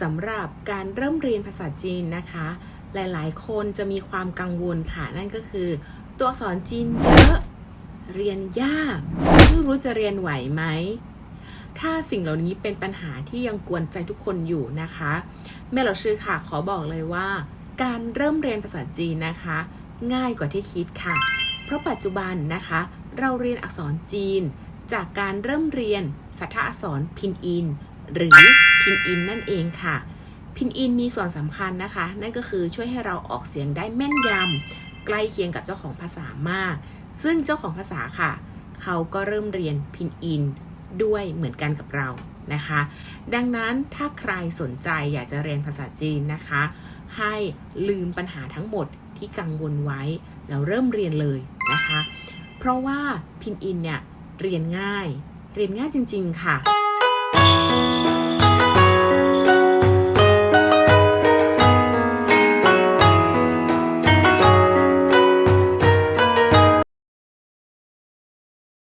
สำหรับการเริ่มเรียนภาษาจีนนะคะ หลายๆ คนจะมีความกังวลค่ะ นั่นก็คือ ตัวอักษรจีนเยอะ เรียนยากไม่รู้จะเรียนไหวไหม ถ้าสิ่งเหล่านี้เป็นปัญหาที่ยังกวนใจทุกคนอยู่นะคะ แม่เราชื่อค่ะขอบอกเลยว่า การเริ่มเรียนภาษาจีนนะคะ ง่ายกว่าที่คิดค่ะ เพราะปัจจุบันนะคะ เราเรียนอักษรจีน จากการเริ่มเรียนสัทธอักษรพินอิน หรือ พินอินนั่นเองค่ะ พินอินมีส่วนสำคัญนะคะ นั่นก็คือช่วยให้เราออกเสียงได้แม่นยำใกล้เคียงกับเจ้าของภาษามาก ซึ่งเจ้าของภาษาค่ะ เขาก็เริ่มเรียนพินอินด้วยเหมือนกันกับเรานะคะ ดังนั้นถ้าใครสนใจอยากจะเรียนภาษาจีนนะคะ ให้ลืมปัญหาทั้งหมดที่กังวลไว้ แล้วเริ่มเรียนเลยนะคะ เพราะว่าพินอินเนี่ยเรียนง่าย เรียนง่ายจริง ๆ ค่ะ